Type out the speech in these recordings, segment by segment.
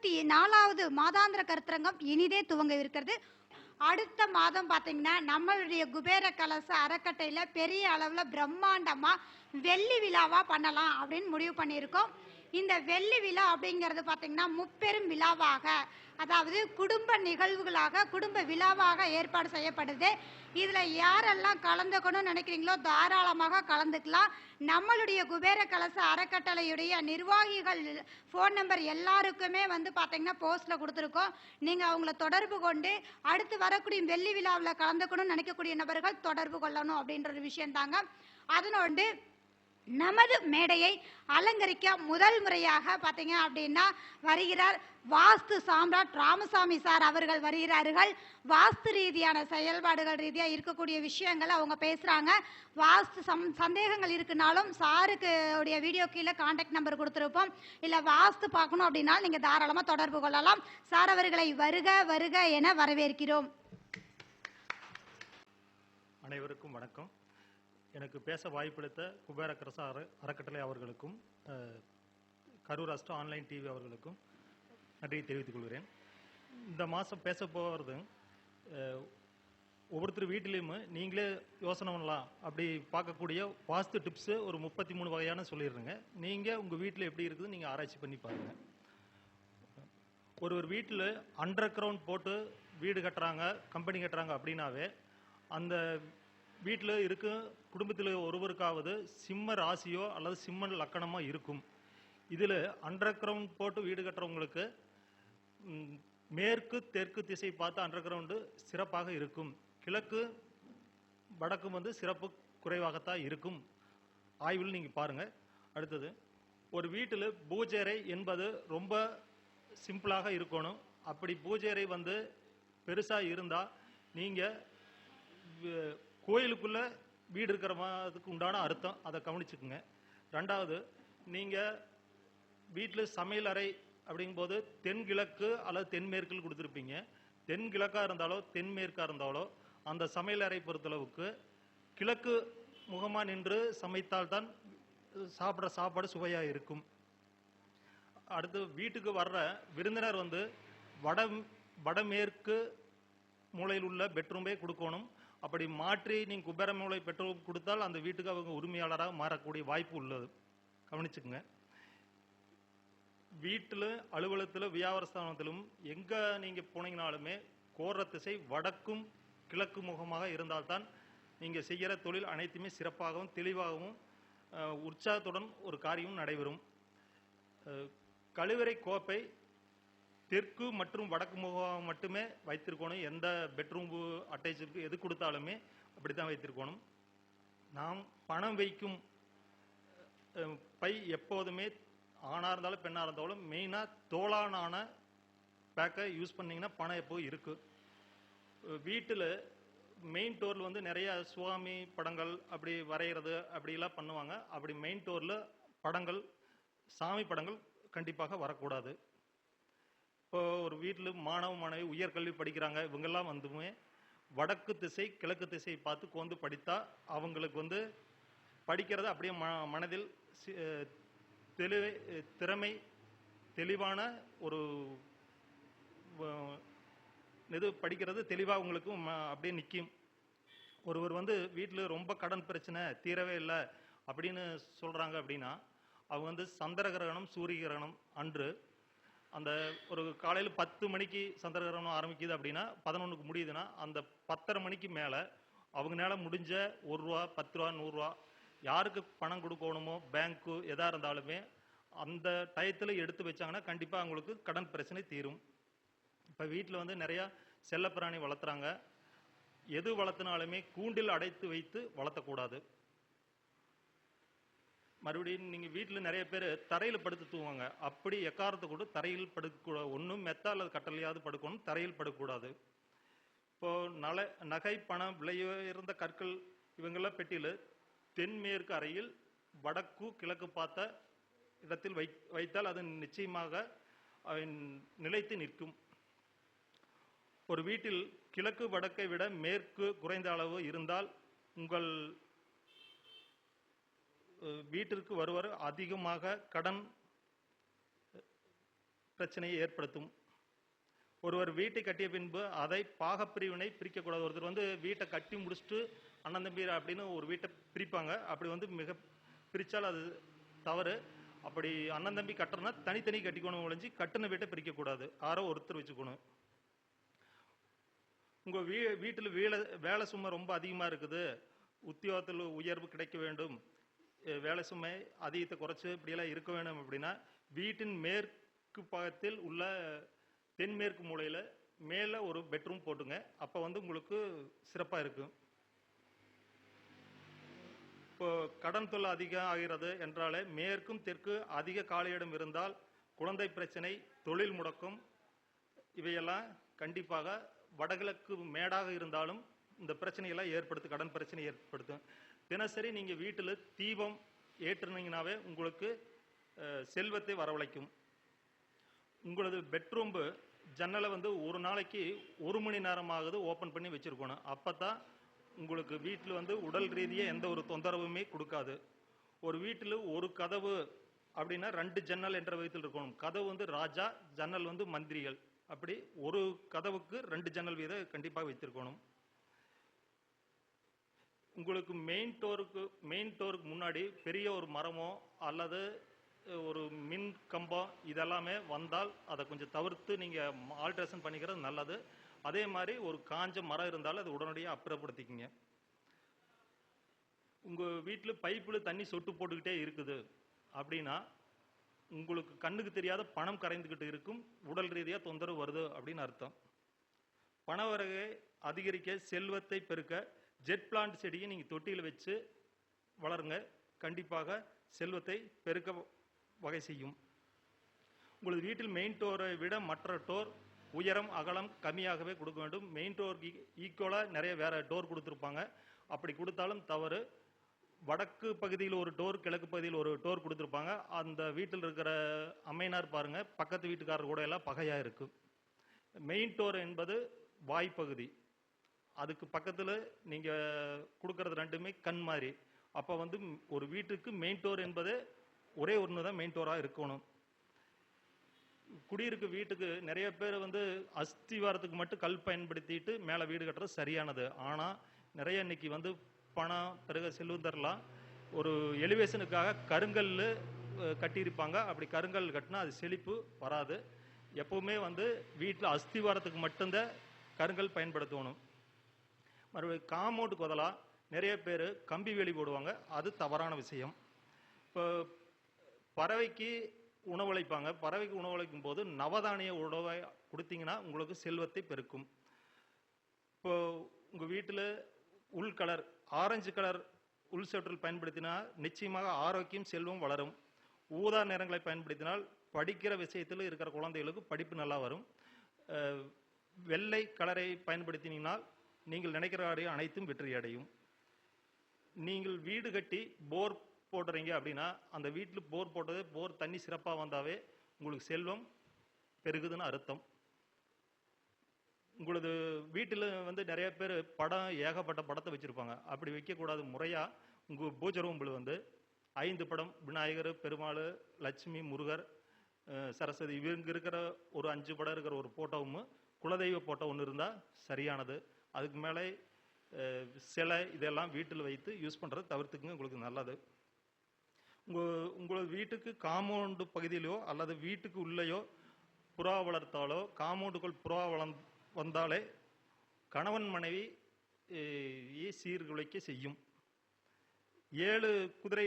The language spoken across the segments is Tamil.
இருபத்தி நாலாவது மாதாந்திர கருத்தரங்கம் இனிதே துவங்க இருக்கிறது. அடுத்த மாதம் பார்த்தீங்கன்னா நம்மளுடைய குபேர கலச அறக்கட்டையில் பெரிய அளவில் பிரம்மாண்டமாக வெள்ளி விழாவாக பண்ணலாம் அப்படின்னு முடிவு பண்ணியிருக்கோம். இந்த வெள்ளி விழா அப்படிங்கிறது பார்த்தீங்கன்னா முப்பெரும் விழாவாக அதாவது குடும்ப நிகழ்வுகளாக குடும்ப விழாவாக ஏற்பாடு செய்யப்படுது. இதில் யாரெல்லாம் கலந்துக்கணும்னு நினைக்கிறீங்களோ தாராளமாக கலந்துக்கலாம். நம்மளுடைய குபேர கலச அறக்கட்டளையுடைய நிர்வாகிகள் ஃபோன் நம்பர் எல்லாருக்குமே வந்து பார்த்தீங்கன்னா போஸ்ட்டில் கொடுத்துருக்கோம். நீங்கள் அவங்கள தொடர்பு கொண்டு அடுத்து வரக்கூடிய வெள்ளி விழாவில் கலந்துக்கணும்னு நினைக்கக்கூடிய நபர்கள் தொடர்பு கொள்ளணும் அப்படின்ற ஒரு விஷயம் தாங்க அதனோடு நமது மேடையை அலங்கரிக்க முதல் முறையாக பார்த்தீங்க அப்படின்னா வருகிறார் வாஸ்து சாம்ராட் ராமசாமி சார் அவர்கள் வருகிறார்கள். வாஸ்து ரீதியான செயல்பாடுகள் ரீதியாக இருக்கக்கூடிய விஷயங்களை அவங்க பேசுகிறாங்க வாஸ்து சம் சந்தேகங்கள் இருக்குனாலும் சாருக்கு உடைய வீடியோ கீழே காண்டாக்ட் நம்பர் கொடுத்துருப்போம். இல்லை வாஸ்து பார்க்கணும் அப்படின்னா நீங்கள் தாராளமாக தொடர்பு கொள்ளலாம். சார் அவர்களை வருக வருக என வரவேற்கிறோம். அனைவருக்கும் வணக்கம். எனக்கு பேச வாய்ப்பளித்த குபேர கிரச அற அறக்கட்டளை அவர்களுக்கும் கரூர் அஸ்டோ ஆன்லைன் டிவி அவர்களுக்கும் நன்றியை தெரிவித்துக் கொள்கிறேன். இந்த மாதம் பேச போகிறது ஒவ்வொருத்தர் வீட்டிலையும் நீங்களே யோசனை பண்ணலாம் அப்படி பார்க்கக்கூடிய வாஸ்து டிப்ஸு ஒரு முப்பத்தி மூணு வகையான சொல்லிடுறேங்க. நீங்கள் உங்கள் வீட்டில் எப்படி இருக்குது நீங்கள் ஆராய்ச்சி பண்ணி பாருங்கள் ஒரு ஒரு வீட்டில் அண்டர் கிரவுண்ட் போட்டு வீடு கட்டுறாங்க கம்பெனி கட்டுறாங்க அப்படின்னாவே அந்த வீட்டில் இருக்க குடும்பத்தில் ஒருவருக்காவது சிம்ம ராசியோ அல்லது சிம்ம லக்கணமோ இருக்கும். இதில் அண்டர் கிரவுண்ட் போட்டு வீடு கட்டுறவங்களுக்கு மேற்கு தெற்கு திசை பார்த்து அண்டர் கிரவுண்டு சிறப்பாக இருக்கும். கிழக்கு வடக்கு வந்து சிறப்பு குறைவாகத்தான் இருக்கும். ஆய்வில் நீங்கள் பாருங்கள் அடுத்தது ஒரு வீட்டில் பூஜை என்பது ரொம்ப சிம்பிளாக இருக்கணும். அப்படி பூஜை வந்து பெருசாக இருந்தால் நீங்கள் கோயிலுக்குள்ளே வீடு இருக்கிற மாதிரிக்கு உண்டான அர்த்தம். அதை கவனிச்சுக்குங்க. ரெண்டாவது நீங்கள் வீட்டில் சமையல் அறை அப்படிங்கும்போது தென்கிழக்கு அல்லது தென்மேற்கில் கொடுத்துருப்பீங்க. தென்கிழக்காக இருந்தாலோ தென்மேற்காக இருந்தாலோ அந்த சமையல் அறை பொறுத்தளவுக்கு கிழக்கு முகமாக நின்று சமைத்தால்தான் சாப்பிட்ற சாப்பாடு சுவையாக இருக்கும். அடுத்து வீட்டுக்கு வர்ற விருந்தினர் வந்து வட வடமேற்கு மூலையில் உள்ள பெட்ரூமே கொடுக்கணும். அப்படி மாற்றி நீங்கள் குபேர மூலை கொடுத்தால் அந்த வீட்டுக்கு அவங்க உரிமையாளராக மாறக்கூடிய வாய்ப்பு உள்ளது. கவனிச்சுக்கோங்க. வீட்டில் அலுவலகத்தில் வியாபாரஸ்தானத்திலும் எங்கே நீங்கள் போனீங்கனாலுமே கோர திசை வடக்கும் கிழக்கு முகமாக இருந்தால்தான் நீங்கள் செய்கிற தொழில் அனைத்துமே சிறப்பாகவும் தெளிவாகவும் உற்சாகத்துடன் ஒரு காரியம் நடைபெறும். கழிவறை கோப்பை தெற்கு மற்றும் வடக்கு முகம் மட்டுமே வைத்திருக்கணும். எந்த பெட்ரூம் அட்டாச்சு எது கொடுத்தாலுமே அப்படி தான் வைத்திருக்கணும். நாம் பணம் வைக்கும் பை எப்போதுமே ஆணாக இருந்தாலும் பெண்ணாக இருந்தாலும் மெயினாக தோளானான பேக்கை யூஸ் பண்ணிங்கன்னா பணம் எப்போ இருக்கு. வீட்டில் மெயின் டோரில் வந்து நிறைய சுவாமி படங்கள் அப்படி வரைகிறது அப்படிலாம் பண்ணுவாங்க. அப்படி மெயின் டோரில் படங்கள் சாமி படங்கள் கண்டிப்பாக வரக்கூடாது. இப்போ ஒரு வீட்டில் மாணவ மாணவி உயர்கல்வி படிக்கிறாங்க. இவங்கெல்லாம் வந்துமே வடக்கு திசை கிழக்கு திசை பார்த்து கோந்து படித்தா அவங்களுக்கு வந்து படிக்கிறது அப்படியே ம மனதில் தெளிவை திறமை தெளிவான ஒரு இது படிக்கிறது தெளிவாக உங்களுக்கும் ம- அப்படியே நிற்கும் ஒருவர் வந்து வீட்டில் ரொம்ப கடன் பிரச்சனை தீரவே இல்லை அப்படின்னு சொல்கிறாங்க அப்படின்னா அவங்க வந்து சந்திர கிரகணம் சூரிய கிரகணம் அன்று அந்த ஒரு காலையில் பத்து மணிக்கு சந்திரகிரகணம் ஆரம்பிக்குது அப்படின்னா பதினொன்றுக்கு முடியுதுன்னா அந்த பத்தரை மணிக்கு மேலே அவங்களால முடிஞ்ச ஒரு ரூபா பத்து ரூபா நூறுரூவா யாருக்கு பணம் கொடுக்கணுமோ பேங்க்கு எதாக இருந்தாலுமே அந்த டயத்தில் எடுத்து வச்சாங்கன்னா கண்டிப்பாக அவங்களுக்கு கடன் பிரச்சனை தீரும். இப்போ வீட்டில் வந்து நிறையா செல்லப்பிராணி வளர்த்துறாங்க. எது வளர்த்தினாலுமே கூண்டில் அடைத்து வைத்து வளர்த்தக்கூடாது. மறுபடியும் நீங்கள் வீட்டில் நிறைய பேர் தரையில் படுத்து தூங்குவாங்க. அப்படி எக்காரத்தை கூட தரையில் படுக்கக்கூடாது ஒன்றும் மெத்தா அல்லது கட்டளையாவது படுக்கணும் தரையில் படுக்கக்கூடாது. இப்போது நல நகை பணம் விலையுயர்ந்த கற்கள் இவங்கெல்லாம் பெட்டியில் தென்மேற்கு அறையில் வடக்கு கிழக்கு பார்த்த இடத்தில் வை வைத்தால் அது நிச்சயமாக நிலைத்து நிற்கும். ஒரு வீட்டில் கிழக்கு வடக்கை விட மேற்கு குறைந்த அளவு இருந்தால் உங்கள் வீட்டிற்கு வருவர். அதிகமாக கடன் பிரச்சனையை ஏற்படுத்தும். ஒருவர் வீட்டை கட்டிய பின்பு அதை பாகப்பிரிவினை பிரிக்கக்கூடாது. ஒருத்தர் வந்து வீட்டை கட்டி முடிச்சுட்டு அண்ணன் தம்பி அப்படின்னு ஒரு வீட்டை பிரிப்பாங்க. அப்படி வந்து மிக பிரித்தால் அது தவறு. அப்படி அண்ணன் தம்பி கட்டுறனா தனித்தனி கட்டிக்கணும் ஒழிஞ்சு கட்டின வீட்டை பிரிக்கக்கூடாது. யாரோ ஒருத்தர் வச்சுக்கணும். உங்கள் வீ வீட்டில் வேலை வேலை சும்மா ரொம்ப அதிகமாக இருக்குது. உத்தியோகத்தில் உயர்வு கிடைக்க வேண்டும். வேலை சுமை அதிகத்தை குறைச்சி இப்படியெல்லாம் இருக்க வேணும் அப்படின்னா வீட்டின் மேற்கு பாகத்தில் உள்ள தென்மேற்கு மூலையில் மேலே ஒரு பெட்ரூம் போட்டுங்க. அப்போ வந்து உங்களுக்கு சிறப்பாக இருக்கும். இப்போ கடன் தொல்லை அதிகம் ஆகிறது என்றாலே மேற்கும் தெற்கு அதிக காலியிடம் இருந்தால் குழந்தை பிரச்சனை தொழில் முடக்கம் இவையெல்லாம் கண்டிப்பாக வடகிழக்கு மேடாக இருந்தாலும் இந்த பிரச்சனையெல்லாம் ஏற்படுத்தும் கடன் பிரச்சனை ஏற்படுத்தும். தினசரி நீங்கள் வீட்டில் தீபம் ஏற்றுனீங்கனாவே உங்களுக்கு செல்வத்தை வரவழைக்கும். உங்களது பெட்ரூம்பு ஜன்னலை வந்து ஒரு நாளைக்கு ஒரு மணி நேரமாகுது ஓப்பன் பண்ணி வச்சிருக்கணும். அப்போ தான் உங்களுக்கு வீட்டில் வந்து உடல் ரீதியாக எந்த ஒரு தொந்தரவுமே கொடுக்காது. ஒரு வீட்டில் ஒரு கதவு அப்படின்னா ரெண்டு ஜன்னல் என்ற விதத்தில் இருக்கணும். கதவு வந்து ராஜா ஜன்னல் வந்து மந்திரிகள். அப்படி ஒரு கதவுக்கு ரெண்டு ஜன்னல் வீதம் கண்டிப்பாக வைத்திருக்கணும். உங்களுக்கு மெயின் டோருக்கு மெயின் டோருக்கு முன்னாடி பெரிய ஒரு மரமோ அல்லது ஒரு மின் கம்பம் இதெல்லாமே வந்தால் அதை கொஞ்சம் தவிர்த்து நீங்கள் ஆல்ட்ரேஷன் பண்ணிக்கிறது நல்லது. அதே மாதிரி ஒரு காஞ்ச மரம் இருந்தாலும் அது உடனடியாக அப்புறப்படுத்திக்கிங்க. உங்கள் வீட்டில் பைப்பில் தண்ணி சொட்டு போட்டுக்கிட்டே இருக்குது அப்படின்னா உங்களுக்கு கண்ணுக்கு தெரியாத பணம் கரைந்துக்கிட்டு இருக்கும் உடல் ரீதியாக தொந்தரவு வருது அப்படின்னு அர்த்தம். பணவரகை அதிகரிக்க செல்வத்தை பெருக்க ஜெட் பிளான்ட் செடியை நீங்கள் தொட்டியில் வச்சு வளருங்க. கண்டிப்பாக செல்வத்தை பெருக்க வகை செய்யும். உங்களது வீட்டில் மெயின் டோரை விட மற்ற டோர் உயரம் அகலம் கம்மியாகவே கொடுக்க வேண்டும். மெயின் டோருக்கு ஈக்குவலாக நிறைய வேற டோர் கொடுத்துருப்பாங்க. அப்படி கொடுத்தாலும் தவறு. வடக்கு பகுதியில் ஒரு டோர் கிழக்கு பகுதியில் ஒரு டோர் கொடுத்துருப்பாங்க. அந்த வீட்டில் இருக்கிற அம்மையினார் பாருங்கள் பக்கத்து வீட்டுக்காரர் கூட எல்லாம் பகையாக இருக்குது மெயின் டோர் என்பது வாய்ப்பகுதி. அதுக்கு பக்கத்தில் நீங்கள் கொடுக்கறது ரெண்டுமே கண் மாதிரி. அப்போ வந்து ஒரு வீட்டுக்கு மெயின் டோர் என்பது ஒரே ஒன்று தான் மெயின் டோராக இருக்கணும். குடியிருக்க வீட்டுக்கு நிறைய பேர் வந்து அஸ்திவாரத்துக்கு மட்டும் கல் பயன்படுத்திட்டு மேலே வீடு கட்டுறது சரியானது. ஆனால் நிறைய இன்னைக்கு வந்து பணம் பிறகு செல்வம் தரலாம் ஒரு எலிவேஷனுக்காக கருங்கல் கட்டியிருப்பாங்க. அப்படி கருங்கல் கட்டினா அது செழிப்பு வராது. எப்பவுமே வந்து வீட்டில் அஸ்திவாரத்துக்கு மட்டும்தான் கருங்கல் பயன்படுத்தணும். மறுபடியும் காம்பவுண்டுக்கு பதிலாக நிறைய பேர் கம்பி வேலி போடுவாங்க. அது தவறான விஷயம். இப்போ பறவைக்கு உணவளிப்பாங்க. பறவைக்கு உணவளிக்கும் போது நவதானிய உணவை கொடுத்தீங்கன்னா உங்களுக்கு செல்வத்தை பெருக்கும். இப்போ உங்கள் வீட்டில் உள் கலர் ஆரஞ்சு கலர் உள் செவற்றில் பயன்படுத்தினா நிச்சயமாக ஆரோக்கியம் செல்வம் வளரும். ஊதா நிறங்களை பயன்படுத்தினால் படிக்கிற விஷயத்தில் இருக்கிற குழந்தைகளுக்கு படிப்பு நல்லா வரும். வெள்ளை கலரை பயன்படுத்தினீங்கன்னா நீங்கள் நினைக்கிற அனைத்தும் வெற்றி அடையும். நீங்கள் வீடு கட்டி போர் போடுறீங்க அப்படின்னா அந்த வீட்டில் போர் போட்டது போர் தண்ணி சிறப்பாக வந்தாவே உங்களுக்கு செல்வம் பெருகுதுன்னு அர்த்தம். உங்களது வீட்டில் வந்து நிறைய பேர் படம் ஏகப்பட்ட படத்தை வச்சுருப்பாங்க. அப்படி வைக்கக்கூடாது முறையாக உங்கள் பூஜை ரூம்பில் வந்து ஐந்து படம் விநாயகர் பெருமாள் லட்சுமி முருகர் சரஸ்வதி இவங்க இருக்கிற ஒரு அஞ்சு படம் இருக்கிற ஒரு ஃபோட்டோவும் குலதெய்வ போட்டோ ஒன்று இருந்தால் சரியானது. அதுக்கு மேலே சிலை இதெல்லாம் வீட்டில் வைத்து யூஸ் பண்ணுறது தவிர்த்துக்குங்க உங்களுக்கு நல்லது. உங்கள் உங்களோட வீட்டுக்கு காம்பவுண்டு பகுதியிலையோ அல்லது வீட்டுக்கு உள்ளேயோ புறா வளர்த்தாலோ காம்பவுண்டுக்குள் புறா வளம் வந்தாலே கணவன் மனைவி சீர்குலைக்க செய்யும். ஏழு குதிரை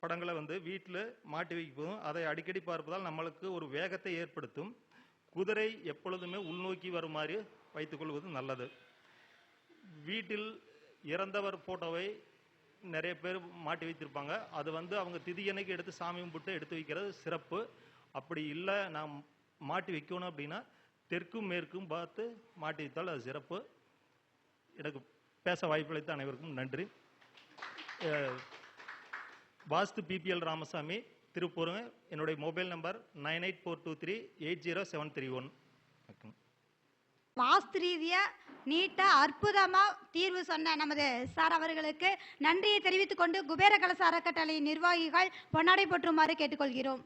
படங்களை வந்து வீட்டில் மாட்டி வைப்பதும் அதை அடிக்கடி பார்ப்பதால் நம்மளுக்கு ஒரு வேகத்தை ஏற்படுத்தும். குதிரை எப்பொழுதுமே உள்நோக்கி வருமாறு வைத்துக்கொள்வது நல்லது. வீட்டில் இறந்தவர் போட்டோவை நிறைய பேர் மாட்டி வைத்திருப்பாங்க. அது வந்து அவங்க திதியன்னைக்கு எடுத்து சாமி கும்பிட்டு எடுத்து வைக்கிறது சிறப்பு. அப்படி இல்லை நான் மாட்டி வைக்கணும் அப்படின்னா தெற்கும் மேற்கும் பார்த்து மாட்டி வைத்தால் அது சிறப்பு. எனக்கு பேச வாய்ப்பளித்த அனைவருக்கும் நன்றி. வாஸ்து பிபிஎல் ராமசாமி திருப்பூருங்க. என்னுடைய mobile number nine eight four two three eight zero seven three one. Vastu ரீதியா நீட்டா அற்புதமா தீர்வு சொன்ன நமது சார் அவர்களுக்கு நன்றியை தெரிவித்துக் கொண்டு குபேர கலச அறக்கட்டளை நிர்வாகிகள் பொன்னாடை போற்றுமாறு கேட்டுக்கொள்கிறோம்.